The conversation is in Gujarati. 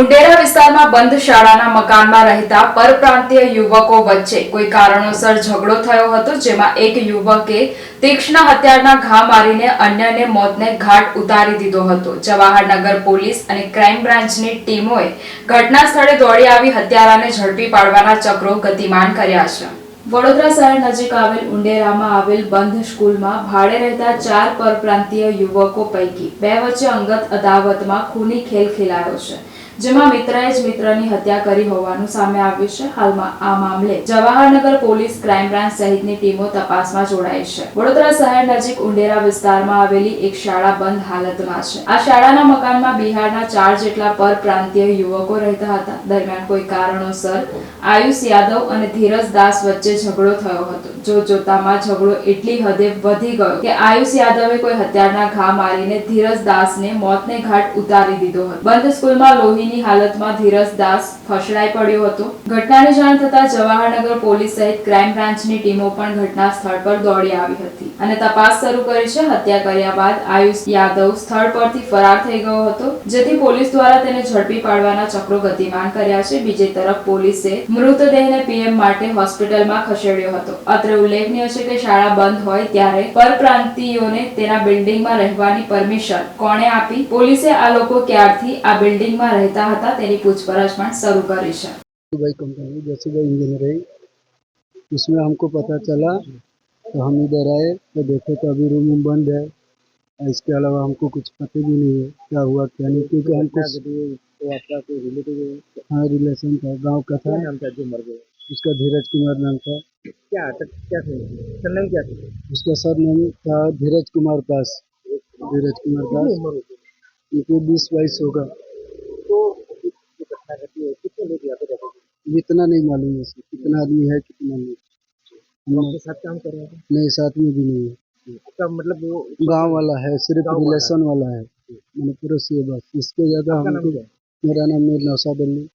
ઉંડેરા વિસ્તારમાં બંધ શાળાના મકાનમાં રહેતા પરપ્રાંતીય યુવકો વચ્ચે કોઈ કારણોસર ઝઘડો થયો હતો, જેમાં એક યુવકે તીક્ષ્ણ હથિયારના ઘા મારીને અન્યને મોતને ઘાટ ઉતારી દીધો હતો. જવાહરનગર પોલીસ અને ક્રાઇમ બ્રાન્ચની ટીમોએ ઘટના સ્થળે દોડી આવી હત્યારાને ઝડપી પાડવાના ચક્રો ગતિમાન કર્યા છે. વડોદરા શહેર નજીક આવેલ ઉંડેરામાં આવેલ બંધ સ્કૂલમાં ભાડે રહેતા ચાર પરપ્રાંતીય યુવકો પૈકી બે વચ્ચે અંગત અદાવતમાં ખૂની ખેલ ખેલાયો છે. જેમાં મિત્રએ જ મિત્રની હત્યા કરી હોવાનું સામે આવ્યું છે. હાલમાં આ મામલે જવાહરનગર પોલીસ ક્રાઇમ બ્રાન્ચ સહિતની ટીમો તપાસમાં જોડાઈ છે. વડોદરા શહેર નજીક ઉંડેરા વિસ્તારમાં આવેલી એક શાળા બંધ હાલતમાં છે. આ શાળાના મકાનમાં બિહારના ચાર જેટલા પરપ્રાંતીય યુવકો રહેતા હતા. દરમિયાન કોઈ કારણોસર આયુષ યાદવ અને ધીરજ દાસ વચ્ચે ઝઘડો થયો હતો. જો જોતામાં ઝઘડો એટલી હદે વધી ગયો કે આયુષ યાદવે કોઈ હત્યારના ઘા મારીને ધીરજ દાસને મોતને ઘાટ ઉતારી દીધો હતો. બંધ સ્કૂલમાં લોહીની હાલતમાં ધીરજ દાસ ફસડાઈ પડ્યો હતો. ઘટનાની જાણ થતાં જવાહરનગર પોલીસ સહિત ક્રાઇમ બ્રાન્ચની ટીમો પણ ઘટના સ્થળ પર દોડી આવી હતી અને તપાસ શરૂ કરી છે. હત્યા કર્યા બાદ આયુષ યાદવ સ્થળ પરથી ફરાર થઈ ગયો હતો. જેથી પોલીસ દ્વારા તેને ઝડપી પાડવાના ચક્રો ગતિમાન કર્યા છે. બીજી તરફ પોલીસે મૃતદેહને પીએમ માટે હોસ્પિટલમાં ખસેડ્યો હતો. અત્રે ઉલ્લેખનીય છે કે શાળા બંધ હોય ત્યારે પરપ્રાંતિયોને તેના બિલ્ડિંગમાં રહેવાની પરમિશન કોણે આપી? પોલીસે આ લોકો ક્યારથી આ બિલ્ડિંગમાં રહેતા હતા તેની પૂછપરછ પણ શરૂ કરી છે भाई कंपनी जैसे भाई इंजीनियरिंग इसमें हमको पता चला तो हम इधर आए तो देखे तो अभी रूम बंद है और इसके अलावा हमको कुछ पता भी नहीं है क्या हुआ क्या नहीं क्योंकि हमको तो आपका कोई रिलेटिव हाँ रिलेशन था गांव का था नाम था जो मर गए उसका धीरज कुमार नाम था क्या तक क्या थे सरनेम क्या थे उसका सर नाम था धीरज कुमार पास धीरज कुमार कितनी पास उम्र होती है उनको बीस बाईस होगा इतना नहीं मालूम है कितना आदमी है कितना नहीं। साथ काम कर रहे हैं? नहीं साथ में भी नहीं है। आपका मतलब वो गाँव वाला है सिर्फ़ है। रिलेशन वाला है। मैंने पूरा से बस इसके ज़्यादा हम हमको मेरा नाम मीर नौसा अली।